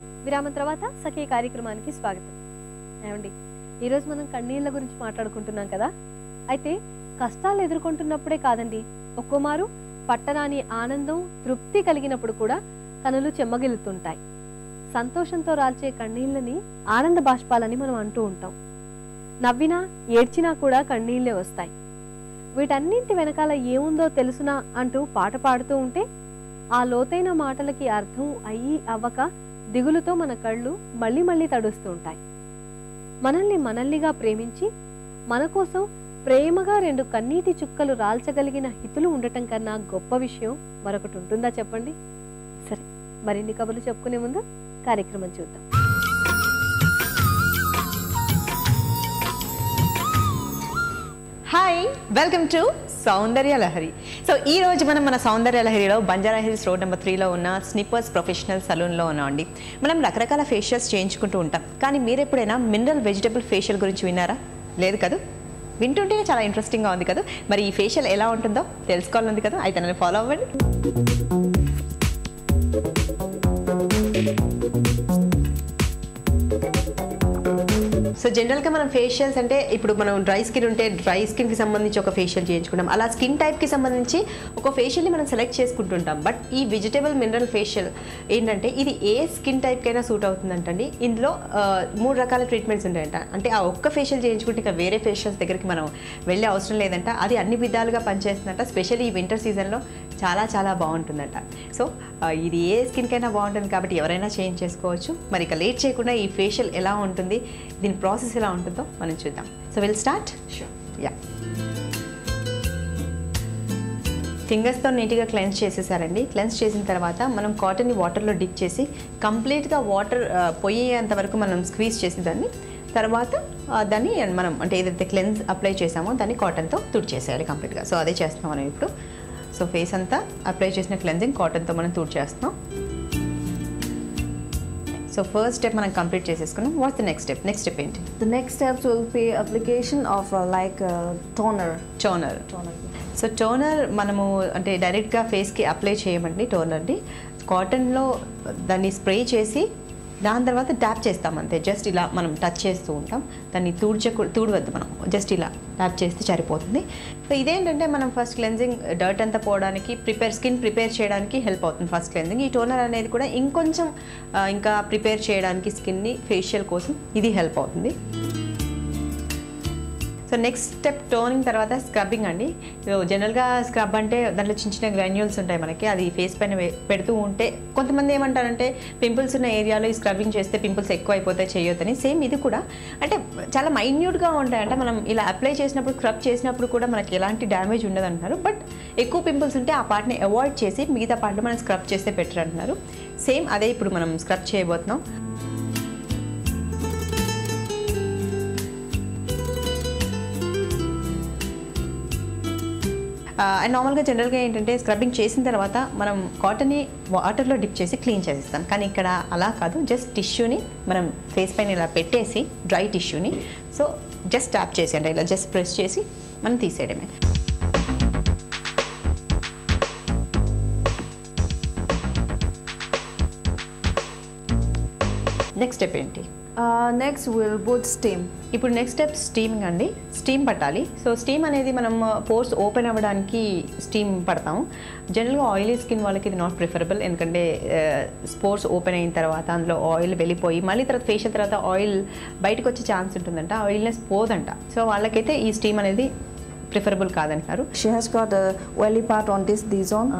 విరామం తర్వాత సఖీ కార్యక్రమానికి స్వాగతం. ఏమండి ఈరోజు మనం కన్నీళ్ళ గురించి మాట్లాడుకుంటున్నాం కదా? అయితే కష్టాలు ఎదుర్కొంటున్నప్పుడే కాదండి ఒక్కోమారు పట్టరాని ఆనందం తృప్తి కలిగినప్పుడు కూడా కనులు చెమ్మగిలుతుంటాయి సంతోషంతో రాల్చే కన్నీళ్ళని ఆనంద బాష్పాలని మనం అంటూ ఉంటాం. నవ్వినా ఏడ్చినా కూడా కన్నీళ్ళే వస్తాయి. వీటన్నింటి వెనకాల ఏముందో తెలుసునా అంటూ పాట పాడుతూ ఉంటే ఆ లోతైన మాటలకి అర్థం అయ్యి అవ్వక దిగులుతో మన కళ్ళు మళ్ళీ మళ్ళీ తడుస్తూ ఉంటాయి. మనల్ని మనల్నిగా ప్రేమించి మన కోసం ప్రేమగా రెండు కన్నీటి చుక్కలు రాల్చగలిగిన హితులు ఉండటం కన్నా గొప్ప విషయం మరొకటి ఉంటుందా చెప్పండి? సరే మరిన్ని కబుర్లు చెప్పుకునే ముందు కార్యక్రమం చూద్దాం. Hi welcome to Soundarya Lahari so ఈ రోజు మనం మన సౌందర్య లహరిలో బంజారా హిల్స్ రోడ్ నెంబర్ త్రీలో ఉన్న స్నిప్పర్స్ ప్రొఫెషనల్ సలూన్లో ఉన్నాం అండి మనం రకరకాల ఫేషియల్స్ చేయించుకుంటూ ఉంటాం. కానీ మీరు ఎప్పుడైనా మినరల్ వెజిటబుల్ ఫేషియల్ గురించి విన్నారా? లేదు కదా? వింటుంటేనే చాలా ఇంట్రెస్టింగ్గా ఉంది కదా? మరి ఈ ఫేషియల్ ఎలా ఉంటుందో తెలుసుకోవాలని కదా? అయితే నన్ను ఫాలో అవ్వండి. జనరల్గా మనం ఫేషియల్స్ అంటే ఇప్పుడు మనం డ్రై స్కిన్ ఉంటే డ్రై స్కిన్కి సంబంధించి ఒక ఫేషియల్ చేయించుకుంటాం. అలా స్కిన్ టైప్కి సంబంధించి ఒక ఫేషియల్ని మనం సెలెక్ట్ చేసుకుంటుంటాం. బట్ ఈ వెజిటేబుల్ మినరల్ ఫేషియల్ ఏంటంటే ఇది ఏ స్కిన్ టైప్కైనా సూట్ అవుతుందంటండి. ఇందులో మూడు రకాల ట్రీట్మెంట్స్ ఉంటాయంట. అంటే ఆ ఒక్క ఫేషియల్ చేయించుకుంటే ఇంకా వేరే ఫేషియల్స్ దగ్గరికి మనం వెళ్ళే అవసరం లేదంట. అది అన్ని విధాలుగా పనిచేస్తుందంట. స్పెషల్లీ ఈ వింటర్ సీజన్లో చాలా చాలా బాగుంటుందంట. సో ఇది ఏ స్కిన్కైనా బాగుంటుంది కాబట్టి ఎవరైనా చేంజ్ చేసుకోవచ్చు. మరి ఇక లేట్ చేయకుండా ఈ ఫేషియల్ ఎలా ఉంటుంది? దీని ప్రాసెస్ ఎలా ఉంటుందో మనం చూద్దాం. సో విల్ స్టార్ట్ యా ఫింగర్స్తో నీట్గా క్లెన్స్ చేసేసారండి. క్లెన్స్ చేసిన తర్వాత మనం కాటన్ని వాటర్లో డిప్ చేసి కంప్లీట్గా వాటర్ పోయేంత వరకు మనం స్క్వీజ్ చేసి దాన్ని తర్వాత ఆ, దాన్ని మనం అంటే ఏదైతే క్లెన్స్ అప్లై చేసామో దాన్ని కాటన్తో తుడిచేసేయాలి కంప్లీట్గా సో అదే చేస్తున్నాం మనం ఇప్పుడు. సో ఫేస్ అంతా అప్లై చేసిన క్లెన్జింగ్ కాటన్తో మనం తుడిచేస్తున్నాం. సో ఫస్ట్ స్టెప్ మనం కంప్లీట్ చేసేసుకున్నాం. What's the next step next step ఏంటి? Steps will be application of uh, like uh, toner. Toner Toner. So toner మనము అంటే డైరెక్ట్గా ఫేస్కి అప్లై చేయమండి టోనర్ని కాటన్లో దాన్ని స్ప్రే చేసి దాని తర్వాత ట్యాప్ చేస్తాం అంతే. జస్ట్ ఇలా మనం టచ్ చేస్తూ ఉంటాం. దాన్ని తూడ్చకు తూడవద్దు మనం. జస్ట్ ఇలా ట్యాప్ చేస్తే సరిపోతుంది. సో ఇదేంటంటే మనం ఫస్ట్ క్లెన్జింగ్ డర్ట్ అంతా పోవడానికి ప్రిపేర్ స్కిన్ ప్రిపేర్ చేయడానికి హెల్ప్ అవుతుంది ఫస్ట్ క్లెన్జింగ్ ఈ టోనర్ అనేది కూడా ఇంకొంచెం ఇంకా ప్రిపేర్ చేయడానికి స్కిన్ని ఫేషియల్ కోసం ఇది హెల్ప్ అవుతుంది. సో నెక్స్ట్ స్టెప్ టోనింగ్ తర్వాత స్క్రబ్బింగ్ అండి. జనరల్గా స్క్రబ్ అంటే దాంట్లో చిన్న చిన్న గ్రాన్యూల్స్ ఉంటాయి మనకి. అది ఫేస్ పైన పెడుతూ ఉంటే కొంతమంది ఏమంటారంటే పింపుల్స్ ఉన్న ఏరియాలో ఈ స్క్రబ్బింగ్ చేస్తే పింపుల్స్ ఎక్కువ అయిపోతాయి చేయొద్దని. సేమ్ ఇది కూడా. అంటే చాలా మైన్యూట్గా ఉంటాయంట. మనం ఇలా అప్లై చేసినప్పుడు స్క్రబ్ చేసినప్పుడు కూడా మనకి ఎలాంటి డ్యామేజ్ ఉండదు అంటున్నారు బట్ ఎక్కువ పింపుల్స్ ఉంటే ఆ పార్ట్ని అవాయిడ్ చేసి మిగతా పార్ట్లో మనం స్క్రబ్ చేస్తే బెటర్ అంటున్నారు. సేమ్ అదే ఇప్పుడు మనం స్క్రబ్ చేయబోతున్నాం. అండ్ నార్మల్గా జనరల్గా ఏంటంటే స్క్రబ్బింగ్ చేసిన తర్వాత మనం కాటన్ని వాటర్లో డిప్ చేసి క్లీన్ చేసేస్తాం. కానీ ఇక్కడ అలా కాదు. జస్ట్ టిష్యూని మనం ఫేస్ పైన ఇలా పెట్టేసి డ్రై టిష్యూని సో జస్ట్ ట్యాప్ చేసి అంటే ఇలా జస్ట్ ప్రెస్ చేసి మనం తీసేయడమే. నెక్స్ట్ స్టెప్ ఏంటి? Uh, next we'll put steam. ఇప్పుడు నెక్స్ట్ స్టెప్ స్టీమింగ్ అండి. స్టీమ్ పట్టాలి. సో స్టీమ్ అనేది మనం పోర్స్ ఓపెన్ అవ్వడానికి స్టీమ్ పడతాము. జనరల్గా ఆయిలీ స్కిన్ వాళ్ళకి ఇది నాట్ ప్రిఫరబుల్ ఎందుకంటే స్పోర్ట్స్ ఓపెన్ అయిన తర్వాత అందులో ఆయిల్ వెళ్ళిపోయి మళ్ళీ తర్వాత ఫేషియల్ తర్వాత ఆయిల్ బయటకు వచ్చే ఛాన్స్ ఉంటుందంట. ఆయిల్నెస్ పోదంట. సో వాళ్ళకైతే ఈ స్టీమ్ అనేది ప్రిఫరబుల్ కాదంటారు she has got oily part on this T zone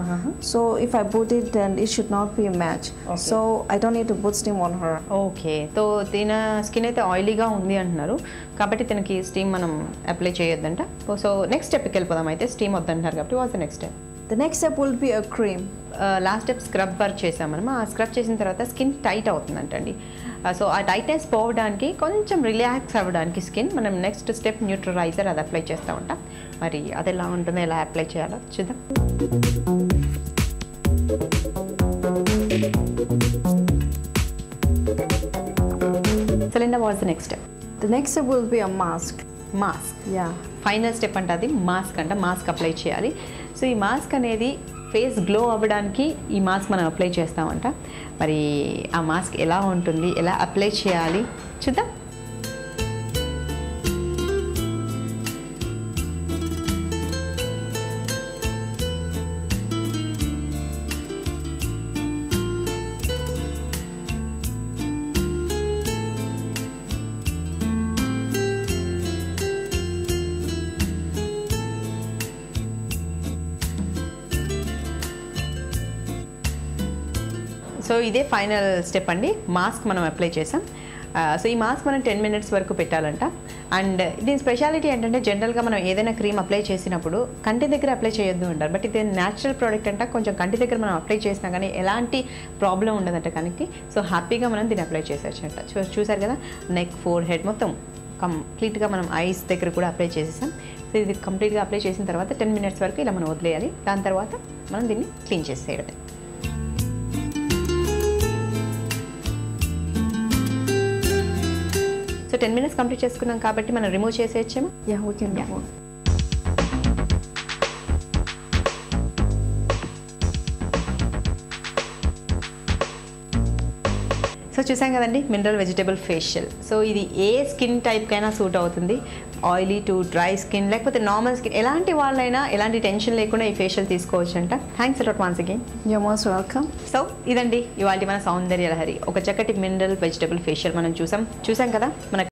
so if I put it and it should not be much so I don't need put steam on her okay to thin skin అయితే ఆయిలీగా ఉంది అంటున్నారు. కాబట్టి తనకి steam మనం apply చేయొద్దంట. So next స్టెప్కి వెళ్ళిపోదాం. అయితే స్టీమ్ వద్దంటున్నారు కాబట్టి what's the next step the next step will be a cream last step scrub work చేసాం మనం ఆ స్క్రబ్ చేసిన తర్వాత స్కిన్ టైట్ అవుతుందంటండి. Uh, సో ఆ టైట్నెస్ పోవడానికి కొంచెం రిలాక్స్ అవ్వడానికి స్కిన్ మనం నెక్స్ట్ స్టెప్ న్యూట్రలైజర్ అది అప్లై చేస్తూ ఉంటాం. మరి అది ఎలా ఉంటుందో ఎలా అప్లై చేయాలో చూద్దాం. Cylinder was the next step the next step will be a mask mask Yeah. Final step అంటే అది మాస్క్ అంట. మాస్క్ అప్లై చేయాలి. సో ఈ మాస్క్ అనేది ఫేస్ గ్లో అవ్వడానికి ఈ మాస్క్ మనం అప్లై చేస్తామంట. మరి ఆ మాస్క్ ఎలా ఉంటుంది? ఎలా అప్లై చేయాలి? చూద్దాం. సో ఇదే ఫైనల్ స్టెప్ అండి. మాస్క్ మనం అప్లై చేసాం. సో ఈ మాస్క్ మనం టెన్ మినిట్స్ వరకు పెట్టాలంట. అండ్ దీని స్పెషాలిటీ ఏంటంటే జనరల్గా మనం ఏదైనా క్రీమ్ అప్లై చేసినప్పుడు కంటి దగ్గర అప్లై చేయొద్దు అంటారు. బట్ ఇది న్యాచురల్ ప్రోడక్ట్ అంట కొంచెం కంటి దగ్గర మనం అప్లై చేసినా కానీ ఎలాంటి ప్రాబ్లం ఉండదంట కనుక సో హ్యాపీగా మనం దీన్ని అప్లై చేసేయచ్చు చూ చూసారు కదా? నెక్ ఫోర్ హెడ్ మొత్తం కంప్లీట్గా మనం ఐస్ దగ్గర కూడా అప్లై చేసేసాం. సో ఇది కంప్లీట్గా అప్లై చేసిన తర్వాత టెన్ మినిట్స్ వరకు ఇలా మనం వదిలేయాలి. దాని తర్వాత మనం దీన్ని క్లీన్ చేసేయడమే. సో టెన్ మినిట్స్ కంప్లీట్ చేసుకున్నాం కాబట్టి మనం రిమూవ్ చేసేయచ్చేమో. సో చూసాం కదండి మినరల్ వెజిటేబుల్ ఫేషియల్ సో ఇది ఏ స్కిన్ టైప్కైనా సూట్ అవుతుంది. ఆయిలీ టు డ్రై స్కిన్ లేకపోతే నార్మల్ స్కిన్ ఎలాంటి వాళ్ళైనా ఎలాంటి టెన్షన్ లేకుండా ఈ ఫేషియల్ తీసుకోవచ్చు అంట thanks a lot once again You're most welcome. So ఇదండి ఇవాళ మన సౌందర్య లహరి ఒక చక్కటి మినరల్ వెజిటబుల్ ఫేషియల్ మనం చూసాం. చూసాం కదా మన